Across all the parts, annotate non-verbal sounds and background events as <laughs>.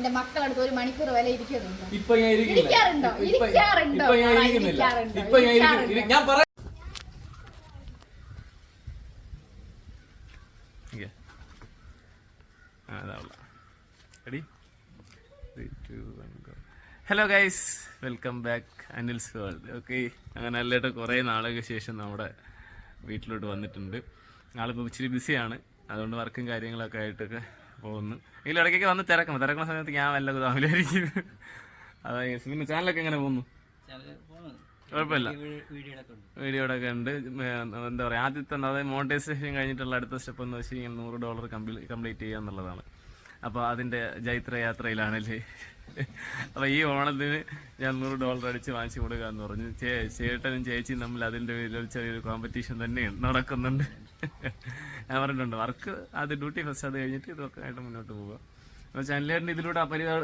എന്റെ മക്കളടുത്ത് ഒരു മണിക്കൂർ വരെ ഇരിക്കുന്നുണ്ടോ. ഇപ്പൊ ഞാൻ ഇരിക്കില്ല ഇരിക്കാറുണ്ടോ? ഇപ്പൊ- ഇരിക്കാറുണ്ടോ? ഞാൻ ഇരിക്കുന്നില്ല. ഞാൻ hello guys welcome back Anil's world okay അങ്ങനെ അല്ലേട്ട് കുറേ നാളുകൾക്ക് ശേഷം നമ്മുടെ വീട്ടിലോട്ട് വന്നിട്ടുണ്ട്. ആളിപ്പോൾ ഇച്ചിരി ബിസിയാണ് അതുകൊണ്ട് വർക്കും കാര്യങ്ങളൊക്കെ ആയിട്ടൊക്കെ പോകുന്നു എങ്കിലും ഇടയ്ക്കൊക്കെ വന്ന് തിരക്കണം. തിരക്കുന്ന സമയത്ത് ഞാൻ വല്ല ഗുദാമിലായിരിക്കും അതാ guys. പിന്നെ ചാനലൊക്കെ എങ്ങനെ പോകുന്നു? കുഴപ്പമില്ല. വീഡിയോയുടെ ഒക്കെ ഉണ്ട്. എന്താ പറയുക ആദ്യത്തെ അതായത് മോണിറ്റൈസേഷൻ കഴിഞ്ഞിട്ടുള്ള അടുത്ത സ്റ്റെപ്പ് എന്ന് വെച്ച് കഴിഞ്ഞാൽ നൂറ് ഡോളർ കംപ്ലീറ്റ് ചെയ്യുക എന്നുള്ളതാണ്. അപ്പോൾ അതിന്റെ ജൈത്ര യാത്രയിലാണല്ലേ അപ്പോൾ ഈ ഓണത്തിന് ഞാൻ നൂറ് ഡോളർ അടിച്ച് വാങ്ങിച്ചു കൊടുക്കുക എന്ന് പറഞ്ഞു ചേട്ടനും ചേച്ചിയും തമ്മിൽ അതിന്റെ പേരിൽ ചെറിയൊരു കോമ്പറ്റീഷൻ തന്നെ നടക്കുന്നുണ്ട്. ഞാൻ പറഞ്ഞിട്ടുണ്ട് വർക്ക് അത് ഡ്യൂട്ടി ഫസ്റ്റ് അത് കഴിഞ്ഞിട്ട് ഇതൊക്കെ ആയിട്ട് മുന്നോട്ട് പോവുക. അപ്പോൾ ചാനലുകാരന്റെ ഇതിലൂടെ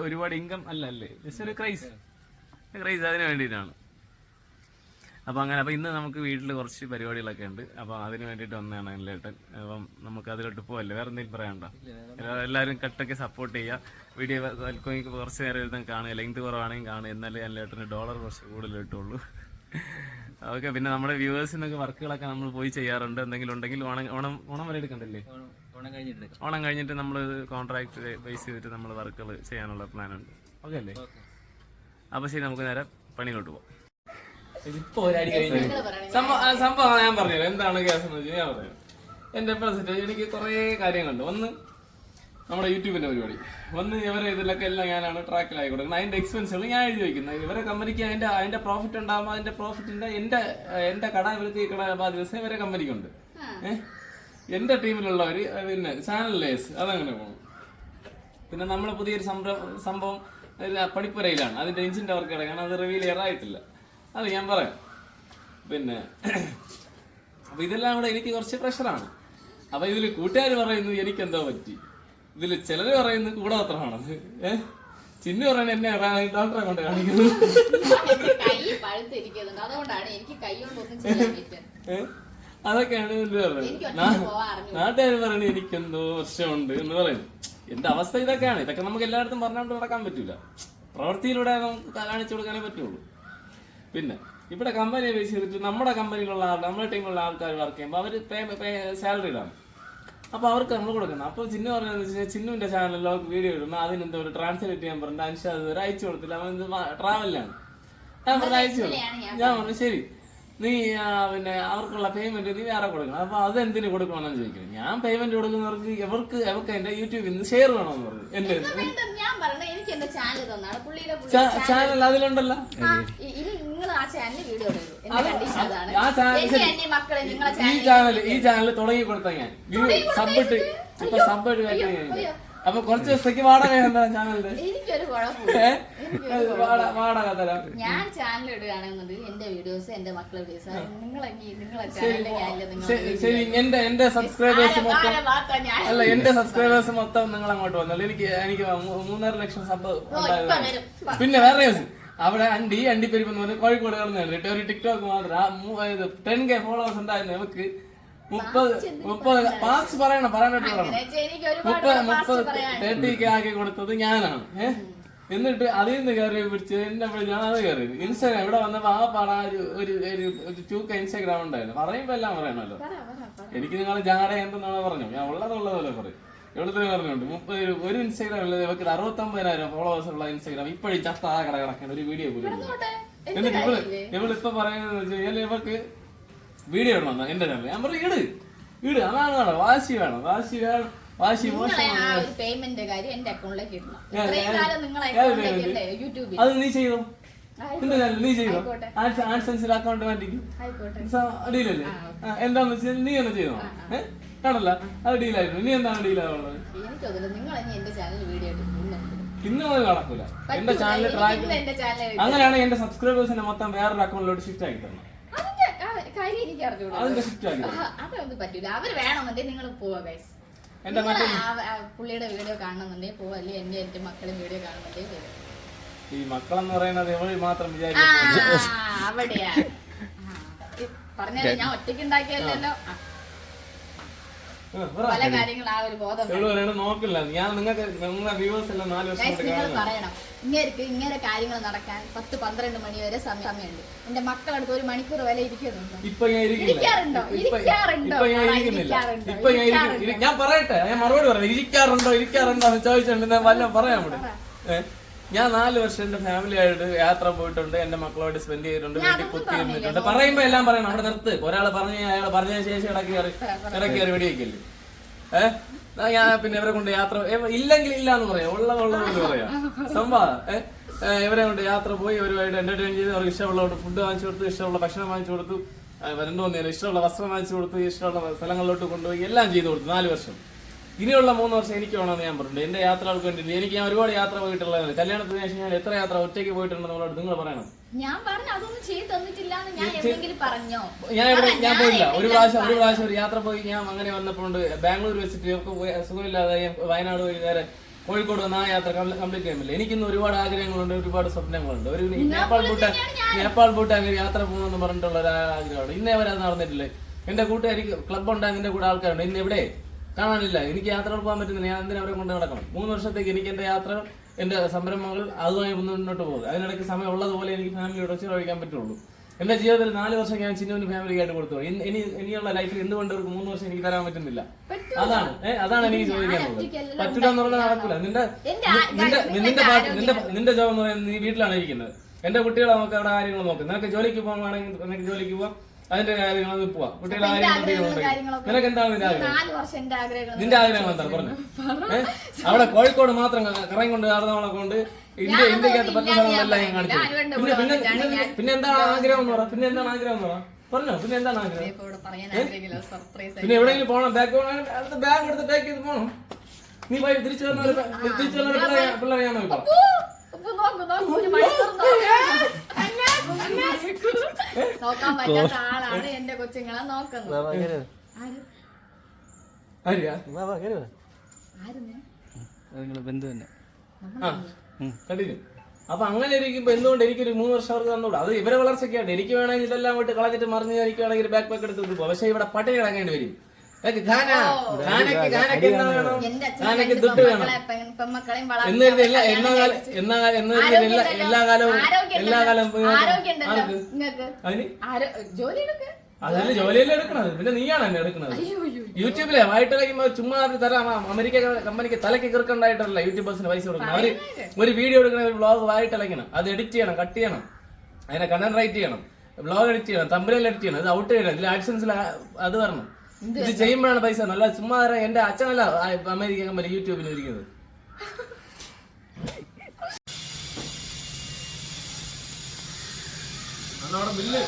ഒരുപാട് ഇൻകം അല്ല അല്ലേ? ജസ്റ്റ് ഒരു ക്രൈസ് ക്രൈസ് അതിന് വേണ്ടിയിട്ടാണ്. അപ്പോൾ അങ്ങനെ അപ്പോൾ ഇന്ന് നമുക്ക് വീട്ടിൽ കുറച്ച് പരിപാടികളൊക്കെ ഉണ്ട്. അപ്പോൾ അതിന് വേണ്ടിയിട്ട് ഒന്നാണ് അനിലേട്ടൻ. അപ്പം നമുക്ക് അതിലോട്ട് പോകല്ലേ വേറെ എന്തെങ്കിലും പറയാനുണ്ടോ? എല്ലാവരും കട്ടൊക്കെ സപ്പോർട്ട് ചെയ്യുക വീഡിയോ കുറച്ച് നേരം ഇരുന്ന് കാണുക. ലെങ്ത് കുറവാണെങ്കിൽ കാണുക. എന്നാലേ അനിലേട്ടന് ഡോളർ കുറച്ച് കൂടുതൽ കിട്ടുള്ളൂ. ഓക്കെ പിന്നെ നമ്മുടെ വ്യൂവേഴ്സിനൊക്കെ വർക്കുകളൊക്കെ നമ്മൾ പോയി ചെയ്യാറുണ്ട്. എന്തെങ്കിലും ഉണ്ടെങ്കിൽ ഓണം ഓണം ഓണം വരെ എടുക്കണ്ടല്ലേ? ഓണം കഴിഞ്ഞിട്ട് നമ്മൾ കോൺട്രാക്ട് ബേസ് ചെയ്തിട്ട് നമ്മൾ വർക്കുകൾ ചെയ്യാനുള്ള പ്ലാൻ ഉണ്ട്. ഓക്കെ അല്ലേ? അപ്പോൾ ശരി നമുക്ക് നേരെ പണിയിലോട്ട് പോകാം ഇതിപ്പോ ഒരടി കഴിഞ്ഞു. സംഭവം ഞാൻ പറഞ്ഞത് എന്താണ് കേസ് എന്ന് വെച്ചാൽ ഞാൻ പറയാം. എന്റെ പ്രസിഡന്റ് എനിക്ക് കുറേ കാര്യങ്ങളുണ്ട്. ഒന്ന് നമ്മുടെ യൂട്യൂബിന്റെ പരിപാടി. ഒന്ന് ഇവരെ ഇതിലൊക്കെ എല്ലാം ഞാനാണ് ട്രാക്കിലായി കൊടുക്കുന്നത്. അതിന്റെ എക്സ്പെൻസുകൾ ഞാൻ എഴുതി വയ്ക്കുന്നത്. ഇവരെ കമ്പനിക്ക് അതിന്റെ അതിന്റെ പ്രോഫിറ്റ് ഉണ്ടാകുമ്പോൾ അതിന്റെ പ്രോഫിറ്റിന്റെ എന്റെ എന്റെ കട ഇവർ തീർക്കണ ബാധ്യത ഇവരെ കമ്പനിക്കുണ്ട് ഏഹ്? എന്റെ ടീമിലുള്ളവർ പിന്നെ ചാനലേഴ്സ് അതങ്ങനെ പോകും പിന്നെ നമ്മളെ പുതിയൊരു സംരംഭം സംഭവം പണിപ്പുരയിലാണ്. അതിന്റെ എഞ്ചിന്റെ വർക്ക് കിടക്കാണ് അത് റിവീൽ ചെയ്യാറായിട്ടില്ല. അത് ഞാൻ പറയാം. പിന്നെ അപ്പൊ ഇതെല്ലാം കൂടെ എനിക്ക് കുറച്ച് പ്രഷറാണ് അപ്പൊ ഇതിൽ കൂട്ടുകാർ പറയുന്നു എനിക്ക് എന്തോ പറ്റി? ഇതിൽ ചിലര് പറയുന്നു കൂടപത്രമാണത് ഏഹ് ചിന്നു പറയുന്നത് എന്നെ ഡോക്ടറെ കൊണ്ട് കാണിക്കുന്നു അതൊക്കെയാണ് എന്ത് പറയുന്നത്. നാട്ടുകാർ നാ- എനിക്ക് എന്തോ എനിക്കെന്തോ പ്രശ്നമുണ്ട് എന്ന് പറയുന്നു എന്റെ അവസ്ഥ ഇതൊക്കെയാണ്. ഇതൊക്കെ നമുക്ക് എല്ലായിടത്തും പറഞ്ഞുകൊണ്ട് നടക്കാൻ പറ്റൂല. പ്രവൃത്തിയിലൂടെ നമുക്ക് കാണിച്ചു കൊടുക്കാനേ പറ്റുള്ളൂ. പിന്നെ ഇവിടെ കമ്പനിയെ ബേസ് ചെയ്തിട്ട് നമ്മുടെ കമ്പനിയിലുള്ള ആൾ നമ്മുടെ ടീമിലുള്ള ആൾക്കാർ വർക്ക് ചെയ്യുമ്പോൾ അവർ പേ പേ സാലറിയിലാണ് അപ്പോൾ അവർക്ക് നമ്മൾ കൊടുക്കണം. അപ്പോൾ ചിന്നു പറഞ്ഞതെന്ന് വെച്ച് കഴിഞ്ഞാൽ ചിന്നുവിന്റെ ചാനലിൽ അവർക്ക് വീഡിയോ ഇടുന്നു അതിനെന്തോ ഒരു ട്രാൻസ്ലേറ്റ് ചെയ്യാൻ പറഞ്ഞു അനുഷ അത് ഒരു അയച്ചു കൊടുത്തില്ല. അവൻ ട്രാവലിലാണ് ഞാൻ പറഞ്ഞു അയച്ചു കൊടുക്കും. ഞാൻ പറഞ്ഞു ശരി. നീ പിന്നെ അവർക്കുള്ള പേയ്മെന്റ് നീ വേറെ കൊടുക്കണം. അപ്പോൾ അത് എന്തിനു കൊടുക്കണമെന്ന് ചോദിക്കുന്നത്? ഞാൻ പേയ്മെന്റ് കൊടുക്കുന്നവർക്ക് എവർക്ക് അവർക്ക് എന്റെ യൂട്യൂബിൽ നിന്ന് ഷെയർ വേണമെന്ന് പറഞ്ഞു. എന്റെ ചാനൽ അതിലുണ്ടല്ലോ. ചാനലിൽ വീഡിയോ ഈ ചാനൽ ഈ ചാനൽ തുടങ്ങി കൊടുത്ത ഞാൻ? സബ്ബിട്ട് ഇപ്പൊ സബ്ബിട്ട് അപ്പൊ കുറച്ച് ദിവസത്തേക്ക് വാടക എന്താ ചാനലിന്റെ വാടക തരാം. ഞാൻ ചാനൽ ഇടുകയാണെന്നുണ്ടെങ്കിൽ എന്റെ വീഡിയോസ് എന്റെ മക്കളെ വീഡിയോസ് ശരി- എന്റെ എന്റെ സബ്സ്ക്രൈബേഴ്സ് മൊത്തം അല്ല എന്റെ സബ്സ്ക്രൈബേഴ്സ് മൊത്തം നിങ്ങൾ അങ്ങോട്ട് വന്നല്ലോ. എനിക്ക് എനിക്ക് മൂന്നര ലക്ഷം സബ് ഉണ്ടായതാണ്. പിന്നെ വേറെ അവിടെ അണ്ടി അണ്ടിപ്പെരിപ്പ് എന്ന് പറഞ്ഞ് കോഴിക്കോട് കളഞ്ഞിട്ട് ഒരു ടിക്ടോക്ക് മാത്രം. ടെൻ കെ ഫോളോവേഴ്സ് ഉണ്ടായിരുന്നു നമുക്ക്. മുപ്പത് മുപ്പത് പാസ് പറയണം പറയാനായിട്ട് പറയണം മുപ്പത് മുപ്പത് തേർട്ടി കെ ആക്കി കൊടുത്തത് ഞാനാണ്. ഏഹ് എന്നിട്ട് അതിൽ നിന്ന് കയറി പിടിച്ച് എന്നെ ഞാൻ അത് കയറി. ഇൻസ്റ്റാഗ്രാം ഇവിടെ വന്നപ്പോ ആ പാട ഒരു ഒരു ചൂക്ക ഇൻസ്റ്റാഗ്രാം ഉണ്ടായിരുന്നു. പറയുമ്പോ എല്ലാം പറയണല്ലോ പറ, പറ, പറ. എനിക്ക് നിങ്ങൾ ജാട എന്തെന്നാണ് പറഞ്ഞു ഞാൻ ഉള്ളതുള്ളതുപോലെ പറയും. എവിടുത്തെ പറഞ്ഞുണ്ട് മുപ്പത് ഒരു- ഇൻസ്റ്റാഗ്രാമിൽ ഇവർക്ക് അറുപത്തൊമ്പതിനായിരം ഫോളോവേഴ്സ് ഉള്ള ഇൻസ്റ്റാഗ്രാം ഇപ്പോഴും ചത്ത ആ കട കിടക്കാൻ ഒരു വീഡിയോ പോലും ഇല്ല. എന്നിട്ട് ഇവൾ? ഇവളിപ്പോ പറയുന്നത് വെച്ച് കഴിഞ്ഞാൽ ഇവർക്ക് വീഡിയോ ഇടണം എന്റെ ചാനൽ ഞാൻ പറഞ്ഞു ഇട്. ഇട്. അതാണ് വേണം വാശി വേണം. വാശി വേണം വാശി നിങ്ങളെ മോശമാണ് ആ ഒരു പേയ്മെന്റ് കാര്യം എന്റെ അക്കൗണ്ടിലേക്ക് ഇടണം. ഞാൻ- ഇത്രയും ഞാൻ- കാലം നിങ്ങളെ ഏത് അക്കൗണ്ടിലേക്ക് payment? അല്ലേ യൂട്യൂബിൽ അത് നീ ചെയ്തോ? ആയിക്കോട്ടെ. എന്റെ ചാനൽ നീ ചെയ്തോ? ആയിക്കോട്ടെ. അക്കൗണ്ട് മാറ്റിക്കും. ആയിക്കോട്ടെ. ഡീലല്ലേ എന്താന്ന് വെച്ചാൽ നീ ഒന്ന് ചെയ്തോ? ഏഹ് കാണല്ല അത് ഡീലായിരുന്നു. ഇനി എന്താണ് ഡീലാവുള്ളത് എനിക്കതില്ല നിങ്ങൾ ഇനി എന്റെ ചാനൽ വീഡിയോ ഇന്ന് മുതൽ നടക്കൂല എന്റെ ചാനൽ ട്രാക്ക് എന്റെ ചാനൽ അങ്ങനെയാണെങ്കിൽ എന്റെ സബ്സ്ക്രൈബേഴ്സിനെ മൊത്തം വേറൊരു അക്കൗണ്ടിലോട്ട് ഷിഫ്റ്റ് ആക്കി തരണം. കാര്യം എനിക്ക് അറിഞ്ഞൂടാ അതൊന്നും പറ്റൂല. അവർ വേണമെന്നുണ്ടെങ്കിൽ നിങ്ങൾ പോവാ ഗൈസ് എന്റെ മറ്റേ പുള്ളിയുടെ വീഡിയോ കാണണമെന്നുണ്ടെങ്കിൽ പോവാ. അല്ലെങ്കിൽ എന്റെ എന്റെ മക്കളും വീഡിയോ കാണുന്നുണ്ടെങ്കിൽ വരും. ഈ മക്കളെന്ന് പറയുന്നത് എവളി മാത്രം ആ വിചാരിക്കും അവിടെയാ. ആ, ഞാൻ ഒറ്റയ്ക്ക് ഉണ്ടാക്കിയല്ലോ. പല കാര്യങ്ങളും ആ ഒരു ബോധം നോക്കില്ല. ഞാൻ നിങ്ങൾക്ക് നിങ്ങളെ വ്യൂവേഴ്സ് എല്ലാം നാല് നിങ്ങൾ പറയണം. ഇങ്ങനെ ഇങ്ങനെ കാര്യങ്ങൾ നടക്കാൻ പത്ത് പന്ത്രണ്ട് മണി വരെ സമയമുണ്ട്. എന്റെ മക്കളടുത്ത് ഒരു മണിക്കൂർ വരെ ഇരിക്കുന്നുണ്ടോ? ഇപ്പൊ ഞാൻ ഇരിക്കാറുണ്ടോ? ഇരിക്കാറുണ്ടോ? ഇപ്പൊ ഞാൻ ഇരിക്കുന്നില്ല? ഇപ്പൊ ഞാൻ ഞാൻ പറയട്ടെ. ഞാൻ മറുപടി പറയാം. ഇരിക്കാറുണ്ടോ? ഇരിക്കാറുണ്ടോ? എന്ന് ചോദിച്ചിട്ടുണ്ട് ഞാൻ വല്ല പറയാൻ ഏ? ഞാൻ നാല് വർഷം എന്റെ ഫാമിലി ആയിട്ട് യാത്ര പോയിട്ടുണ്ട് എന്റെ മക്കളോട് സ്പെൻഡ് ചെയ്തിട്ടുണ്ട് വീട്ടിൽ കുത്തി ഇരുന്നിട്ടുണ്ട് പറയുമ്പോ എല്ലാം പറയണം അവിടെ നിർത്ത്. ഒരാൾ പറഞ്ഞ അയാൾ പറഞ്ഞതിന് ശേഷം ഇടയ്ക്ക് കയറി ഇടയ്ക്ക് കയറി വെടിവെക്കല്ലേ? ഏഹ് ഞാൻ പിന്നെ ഇവരെ കൊണ്ട് യാത്ര ഇല്ലെങ്കിൽ ഇല്ല എന്ന് പറയാം. ഉള്ളത് ഉള്ളത് എന്ന് പറയാം. സംഭവം ഏഹ് ഇവരെ കൊണ്ട് യാത്ര പോയി അവരുമായിട്ട് എന്റർടൈൻ ചെയ്ത് അവർക്ക് ഇഷ്ടമുള്ള ഫുഡ് വാങ്ങിച്ചു കൊടുത്തു ഇഷ്ടമുള്ള ഭക്ഷണം വാങ്ങിച്ചു കൊടുത്തു. ആ, രണ്ടു മൂന്ന് നേരം ഇഷ്ടമുള്ള വസ്ത്രം വാങ്ങിച്ചു കൊടുത്തു ഇഷ്ടമുള്ള സ്ഥലങ്ങളിലോട്ട് കൊണ്ടുപോയി എല്ലാം ചെയ്തു കൊടുത്തു നാല് വർഷം. ഇനിയുള്ള മൂന്ന് വർഷം എനിക്ക് വേണമെന്ന് ഞാൻ പറഞ്ഞിട്ടുണ്ട്. എന്റെ യാത്രകൾക്ക് വേണ്ടി എനിക്ക് ഞാൻ ഒരുപാട് യാത്ര പോയിട്ടുള്ളത് കല്യാണത്തിന് ശേഷം ഞാൻ എത്ര യാത്ര ഒറ്റയ്ക്ക് പോയിട്ടുണ്ടെന്ന് നിങ്ങൾ പറയണം. ഞാൻ പറഞ്ഞു അതൊന്നും ചെയ്ത് തന്നിട്ടില്ല ഞാൻ പറഞ്ഞോ? ഞാൻ പോയില്ല. ഒരു പ്രാവശ്യം ഒരു പ്രാവശ്യം ഒരു യാത്ര പോയി ഞാൻ അങ്ങനെ വന്നപ്പോണ്ട് ബാംഗ്ലൂർ വെച്ചിട്ട് സുഖമില്ലാതെ വയനാട് പോയി. നേരെ കോഴിക്കോട് വന്ന ആ യാത്ര കംപ്ലീറ്റ് ചെയ്യുന്നില്ല എനിക്കിന്ന് ഒരുപാട് ആഗ്രഹങ്ങളുണ്ട്. ഒരുപാട് സ്വപ്നങ്ങളുണ്ട്. ഒരു നേപ്പാൾ ഭൂട്ടാൻ നേപ്പാൾ ഭൂട്ടാൻ അങ്ങനെ യാത്ര പോകുമെന്ന് പറഞ്ഞിട്ടുള്ള ഒരു ആഗ്രഹമാണ് ഇന്നേ വരെ അത് നടന്നിട്ടില്ല. എന്റെ കൂട്ടുകാർക്ക് ക്ലബ് ഉണ്ടാകും എന്റെ കൂടെ ആൾക്കാരുണ്ട്. ഇന്ന് എവിടെ? കാണാനില്ല. എനിക്ക് യാത്ര പോകാൻ പറ്റുന്നില്ല. ഞാൻ എന്തിനാ അവരെ കൊണ്ട് നടക്കണം? മൂന്ന് വർഷത്തേക്ക് എനിക്ക് എന്റെ യാത്ര എന്റെ സംരംഭങ്ങൾ അതുമായി മുന്നോട്ട് പോകും അതിനിടയ്ക്ക് സമയം ഉള്ളതുപോലെ എനിക്ക് ഫാമിലിയോട് ചിലവഴിക്കാൻ പറ്റുള്ളൂ. എന്റെ ജീവിതത്തിൽ നാല് വർഷം ഞാൻ ചിന്നുവിന് ഫാമിലി ആയിട്ട് കൊടുത്തു. ഇനി ഇനി ഇനിയുള്ള ലൈഫിൽ എന്തുകൊണ്ട് ഒരു മൂന്ന് വർഷം എനിക്ക് തരാൻ പറ്റുന്നില്ല? അതാണ്. അതാണ് എനിക്ക് ചോദിക്കാനുള്ളത് പറ്റില്ല പറ്റൂല എന്ന് പറഞ്ഞാൽ നടക്കില്ല നിന്റെ നിന്റെ നിന്റെ നിന്റെ നിന്റെ ജോബ് എന്ന് പറയുന്നത് നീ വീട്ടിലാണ് ഇരിക്കുന്നത്. എന്റെ കുട്ടികളെ നമുക്ക് അവിടെ കാര്യങ്ങൾ നോക്കും. നിനക്ക് ജോലിക്ക് പോകുവാണെങ്കിൽ നിനക്ക് ജോലിക്ക് പോവാം. അതിന്റെ കാര്യങ്ങൾ പോവാ. പോവാം കുട്ടികളെ എന്റെ കാര്യങ്ങൾ ആഗ്രഹങ്ങളും തീരുമാനം കാര്യങ്ങളൊക്കെ നിനക്ക് എന്താണ് നിന്റെ ആഗ്രഹം? എന്റെ ആഗ്രഹങ്ങൾ നിന്റെ എന്താണ്? പറഞ്ഞു. <laughs> അവിടെ കോഴിക്കോട് മാത്രം കറങ്ങി കൊണ്ട് നടന്നവളെ കൊണ്ട് ഇന്ത്യ ഇന്ത്യക്കകത്ത് പറ്റുന്ന സ്ഥലങ്ങളെല്ലാം ഞാൻ കാണിച്ചു പിന്നെ പിന്നെ പിന്നെ- എന്താണ് ആഗ്രഹം എന്ന് പറയാം പിന്നെ എന്താണ് ആഗ്രഹം എന്ന് പറയാം പറഞ്ഞോ. പിന്നെ എന്താണ് ആഗ്രഹം? ഇപ്പൊ പിന്നെ എവിടെയെങ്കിലും പോകണം ബാക്ക് അടുത്ത ബാഗ് എടുത്ത് ബാക്ക് ചെയ്ത് പോകണം നീ പോയി തിരിച്ചു വന്ന തിരിച്ചു വന്ന ഒരു പിള്ളേരെ നോക്കാൻ പറ്റാത്ത ആളാണ് എന്റെ കൊച്ചുങ്ങളെ നോക്കുന്നത്. ആര്? ആര്യാ? ആരുന്ന്? നിങ്ങളെ ബന്ധു തന്നെ. ആ കണ്ടിന്യൂ അപ്പൊ അങ്ങനെ ഇരിക്കുമ്പോ എന്തുകൊണ്ട് എനിക്കൊരു മൂന്ന് വർഷം അവർക്ക് തന്നോളൂ അത് ഇവരെ വളർച്ചയ്ക്കാണ് എനിക്ക് വേണമെങ്കിൽ ഇതെല്ലാം വിട്ട് കളഞ്ഞിട്ട് മറിഞ്ഞ് എനിക്ക് വേണമെങ്കിൽ ബാക്ക് പാക്ക് എടുത്ത് കൊടുക്കും പക്ഷേ ഇവിടെ പട്ടിണി ഇടങ്ങേണ്ടി വരും. എല്ലാ കാലവും അതല്ല ജോലിയല്ലേ എടുക്കണത്. പിന്നെ നീയാണ് എന്നെ എടുക്കണത്. യൂട്യൂബിലെ വൈകിട്ടിളക്കുമ്പോ ചുമ്മാ തരാം. അമേരിക്ക കമ്പനിക്ക് തലക്ക് കിറക്കണ്ടായിട്ടല്ല യൂട്യൂബേഴ്സിന് പൈസ കൊടുക്കണം അവർ ഒരു വീഡിയോ എടുക്കണ ഒരു വ്ളോഗ് വായിട്ടിളക്കണം അത് എഡിറ്റ് ചെയ്യണം കട്ട് ചെയ്യണം. അതിനെ കണ്ടന്റ് റൈറ്റ് ചെയ്യണം. വ്ളോഗ് എഡിറ്റ് ചെയ്യണം തമ്പിലെല്ലാം എഡിറ്റ് ചെയ്യണം. അത് ഔട്ട് ചെയ്യണം. ഇതിൽ ആഡ്സൻസിൽ അത് വരണം. ഇത് ചെയ്യുമ്പോഴാണ് പൈസ നല്ല ചുമ്മാ എന്റെ അച്ഛനല്ല അമേരിക്ക കമ്പനി യൂട്യൂബിൽ ഇരിക്കുന്നത്. അതാണ് ബില്ല്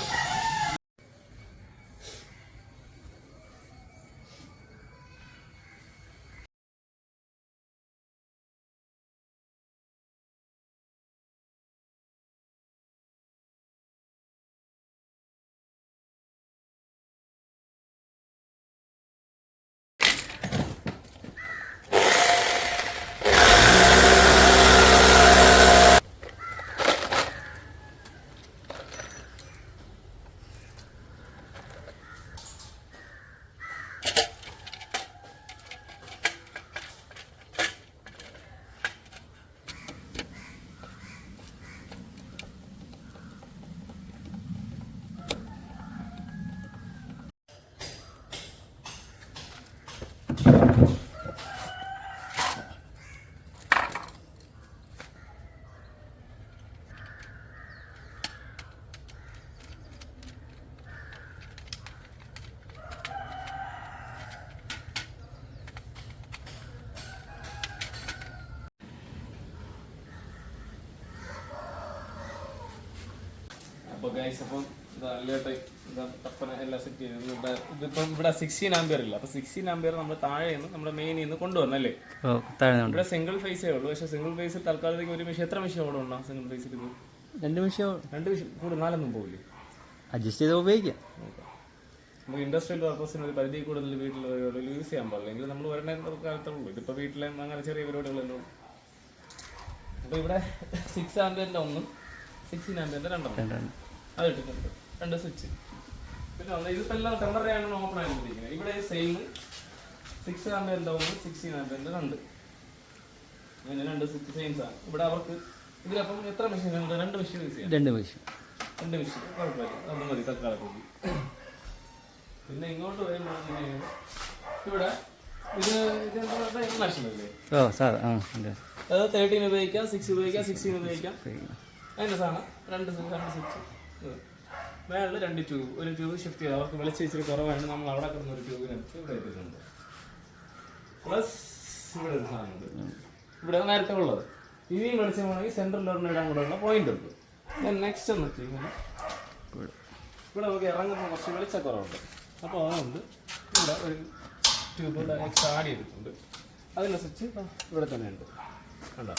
അപ്പൊ ഗൈസ് അപ്പം നല്ലതായിട്ട് തപ്പന എല്ലാം സെറ്റ് ചെയ്ത് ഇവിടെ ഇതിപ്പം ഇവിടെ സിക്സ്റ്റീൻ ആംബിയർ ഇല്ല. അപ്പൊ സിക്സ്റ്റീൻ ആംബിയർ നമ്മൾ താഴെ നിന്ന് നമ്മുടെ മെയിനിൽ നിന്ന് കൊണ്ടുവന്നല്ലേ? ഇവിടെ സിംഗിൾ ഫേസേ ഉള്ളൂ. പക്ഷെ സിംഗിൾ ഫേസിൽ തൽക്കാലത്തേക്ക് ഒരു മെഷീൻ എത്ര മെഷീൻ അവിടെ ഉണ്ടോ സിംഗിൾ ഫേസിൽ ഇത് രണ്ട് നിമിഷം. രണ്ട് മെഷീൻ കൂടുതൽ നാലൊന്നും പോകില്ലേ അഡ്ജസ്റ്റ് ചെയ്ത് ഉപയോഗിക്കാം. നമുക്ക് ഇൻഡസ്ട്രിയൽ പർപ്പസിന് ഒരു പരിധി കൂടുതൽ വീട്ടിൽ യൂസ് ചെയ്യാൻ പാടില്ല. എങ്കിൽ നമ്മൾ വരേണ്ട കാലത്തേ ഉള്ളൂ. ഇതിപ്പോൾ വീട്ടിലെ അങ്ങനെ ചെറിയ പരിപാടികളല്ലേ ഉള്ളൂ. അപ്പോൾ ഇവിടെ സിക്സ് ആംബിയറിന്റെ ഒന്നും സിക്സ്റ്റീൻ ആംബിയറിന്റെ രണ്ടെണ്ണം. അത് ഇട്ടിട്ടുണ്ട് രണ്ട് സ്വിച്ച് പിന്നെ ഒന്ന് ഇതിപ്പോൾ എല്ലാം ടെമ്പററി ആണ് ഓപ്പൺ ആയിരിക്കുന്നത് ഇവിടെ സെയിം സിക്സ് ആംബിയറിന്റെ ഒന്ന് സിക്സ്റ്റീൻ ആംബിയറിന്റെ രണ്ട്. അങ്ങനെ രണ്ട് സ്വിച്ച് സെയിംസ് ആണ്. ഇവിടെ അവർക്ക് ഇതിലപ്പം എത്ര മെഷീൻ ഉണ്ട്? രണ്ട് മെഷീൻ യൂസ് ചെയ്യാം. രണ്ട് മെഷീൻ രണ്ട് മെഷീൻ കുഴപ്പമില്ല. അത് മതി. തൽക്കാലത്തേക്ക്. പിന്നെ ഇങ്ങോട്ട് വരുമ്പോൾ ഇവിടെ ഇത് ഇത് ഇന്റർനാഷണൽ അല്ലേ ഓ സാർ. ആ ഉണ്ട്. അത് തേർട്ടീൻ ഉപയോഗിക്കാം സിക്സ് ഉപയോഗിക്കാം സിക്സ്റ്റീൻ ഉപയോഗിക്കാം. അതിന്റെ സാധനം രണ്ട് സ്വിച്ച് രണ്ട് സ്വിച്ച് മേളിൽ രണ്ട് ട്യൂബ് ഒരു ട്യൂബ് ഷിഫ്റ്റ് ചെയ്ത് അവർക്ക് വെളിച്ചം ഇച്ചിരി കുറവാണ് നമ്മൾ അവിടെ കിടന്ന ഒരു ട്യൂബിനടുത്ത് ഇവിടെ എത്തിയിട്ടുണ്ട്. പ്ലസ് ഇവിടെ ഒരു സാധനമുണ്ട് ഇവിടെ നേരത്തെ ഉള്ളത്. ഇനിയും വെളിച്ചം വേണമെങ്കിൽ സെൻട്രൽ ഒരെണ്ണം ഇടാൻ കൂടെ ഉള്ള പോയിന്റ് ഉണ്ട്. ഞാൻ നെക്സ്റ്റ് എന്ന് വെച്ച് കഴിഞ്ഞാൽ ഇവിടെ നമുക്ക് ഇറങ്ങുമ്പോൾ കുറച്ച് വെളിച്ചക്കുറവുണ്ട് അപ്പോൾ അതുകൊണ്ട് ഇവിടെ ഒരു ട്യൂബ് എക്സ്ട്രാ ആഡ് ചെയ്തിട്ടുണ്ട്. അതിന്റെ സ്വിച്ച് ഇവിടെ തന്നെ ഉണ്ട്. കണ്ടോ?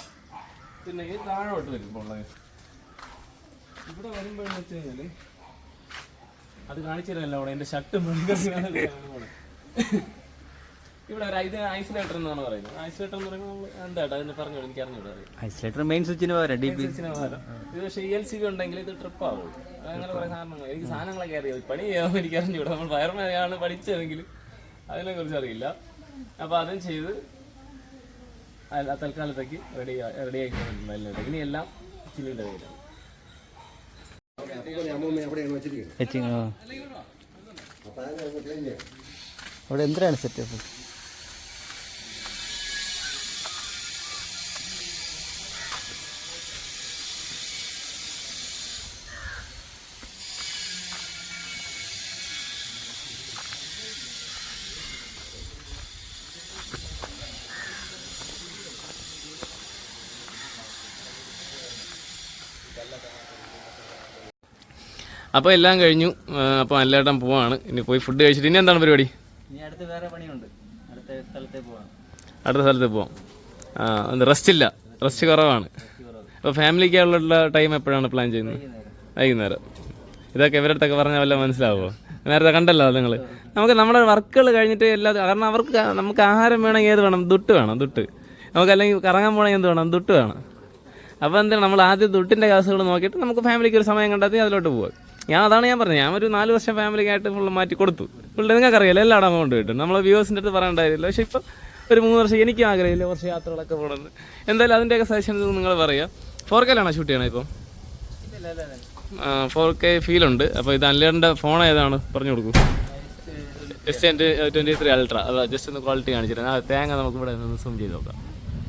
പിന്നെ ഈ താഴോട്ട് വരുമ്പോൾ ഉള്ളത് ഇവിടെ വരുമ്പോഴെന്ന് വെച്ച് കഴിഞ്ഞാൽ അത് കാണിച്ചു തരാമല്ലോ അവിടെ എന്റെ ഷർട്ട് ഇവിടെ ഒരു ഇത് ഐസൊലേറ്റർ എന്നാണ് പറയുന്നത്. ഐസൊലേറ്റർ എന്ന് പറയുമ്പോൾ എന്താ അതിന് പറഞ്ഞു എനിക്ക് അറിഞ്ഞൂടാ ഐസൊലേറ്റർ മെയിൻ സ്വിച്ചിന് പകരം ഡി പി സ്വിച്ചിന് പകരം. ഇത് പക്ഷേ എൽ സി ബി ഉണ്ടെങ്കിൽ ഇത് ട്രിപ്പ് ആവും. അങ്ങനെ കുറെ സാധനങ്ങൾ. എനിക്ക് സാധനങ്ങളൊക്കെ അറിയാം പണി ചെയ്യാൻ എനിക്ക് അറിഞ്ഞൂടാ. നമ്മൾ വയറുമയാണ് പഠിച്ചതെങ്കിൽ അതിനെ കുറിച്ച് അറിയില്ല. അപ്പൊ അതും ചെയ്ത് തൽക്കാലത്തേക്ക് റെഡി റെഡി ആയിട്ടുണ്ട് ഇനി എല്ലാം ചില്ലിന്റെ കയ്യിലാണ്. വെച്ചിങ് ആ അവിടെ എന്തിനാണ് സെറ്റപ്പ് അപ്പോൾ എല്ലാം കഴിഞ്ഞു. അപ്പോൾ നല്ലേട്ടൻ പോവാണ്. ഇനി പോയി ഫുഡ് കഴിച്ചിട്ട് ഇനി എന്താണ് പരിപാടി? അടുത്ത് വേറെ പണിയുണ്ട്. അടുത്ത സ്ഥലത്തേക്ക് പോകണം അടുത്ത സ്ഥലത്ത് പോവാം. ആ റെസ്റ്റ് ഇല്ല. റെസ്റ്റ് കുറവാണ്. അപ്പോൾ ഫാമിലിക്കുള്ള ടൈം എപ്പോഴാണ് പ്ലാൻ ചെയ്യുന്നത്? വൈകുന്നേരം. ഇതൊക്കെ ഇവരുടെ അടുത്തൊക്കെ പറഞ്ഞാൽ വല്ല മനസ്സിലാവുമോ നേരത്തെ കണ്ടല്ലോ നിങ്ങൾ നമുക്ക് നമ്മുടെ വർക്കുകൾ കഴിഞ്ഞിട്ട് എല്ലാ കാരണം അവർക്ക് നമുക്ക് ആഹാരം വേണമെങ്കിൽ ഏത് വേണം? ദുട്ട് വേണം ദുട്ട്. നമുക്ക് അല്ലെങ്കിൽ കറങ്ങാൻ പോകണമെങ്കിൽ എന്ത് വേണം? ദുട്ട് വേണം. അപ്പോൾ എന്താണ്? നമ്മൾ ആദ്യം ദുട്ടിന്റെ കാസുകൾ നോക്കിയിട്ട് നമുക്ക് ഫാമിലിക്ക് ഒരു സമയം കണ്ടെത്തി അതിലോട്ട് പോകാം ഞാൻ അതാണ് ഞാൻ പറഞ്ഞത്. ഞാൻ ഒരു നാല് വർഷം ഫാമിലിക്കായിട്ട് ഫുള്ള് മാറ്റി കൊടുത്തു. ഫുള്ള് നിങ്ങൾക്കറിയാലോ എല്ലാ കൊണ്ട് കിട്ടും. നമ്മളെ വ്യൂവേഴ്സിന്റെ അടുത്ത് പറയേണ്ടതില്ല പക്ഷേ ഇപ്പം ഒരു മൂന്ന് വർഷം എനിക്കും ആഗ്രഹമില്ല കുറച്ച് യാത്രകളൊക്കെ പോകണമെന്ന്. എന്തായാലും അതിന്റെയൊക്കെ സജഷൻസ് നിങ്ങൾ പറയുക ഫോർ കെയിലാണോ ഷൂട്ട് ചെയ്യണം ഇപ്പം? ഫോർ കെ ഉണ്ട്. അപ്പോൾ ഇത് അല്ലേണ്ട ഫോൺ ഏതാണ്? പറഞ്ഞു കൊടുക്കൂ. എസ് എന്റെ ട്വന്റി ത്രീ അൾട്ര അതാ ജസ്റ്റ് ഒന്ന് ക്വാളിറ്റി കാണിച്ചിരുന്നു ആ തേങ്ങ നമുക്ക് ഇവിടെ നിന്ന് സൂം ചെയ്ത് നോക്കാം.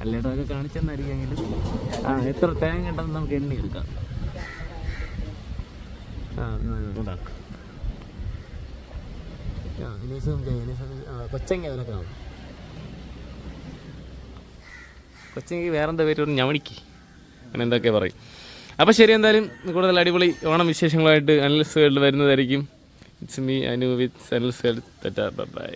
അല്ലേട്ടൊക്കെ കാണിച്ചെന്നായിരിക്കും ആ എത്ര തേങ്ങ ഉണ്ടെന്ന് നമുക്ക് എണ്ണി എടുക്കാം ആ ഉണ്ടാക്കാം ആ ഇനി സൂം ചെയ്യാം ഇനി zoom ചെയ്യാം. ആ, കൊച്ചങ്ങ അതിനൊക്കെ കാണും കൊച്ചങ്ങക്ക് വേറെന്താ പേര് ഞവണിക്ക്. അങ്ങനെ എന്തൊക്കെ പറയും. അപ്പോൾ ശരി എന്തായാലും കൂടുതൽ അടിപൊളി ഓണം വിശേഷങ്ങളായിട്ട് അനലിസ്റ്റ് വേൾഡ് വരുന്നതായിരിക്കും. It's me Anu with analyst world bye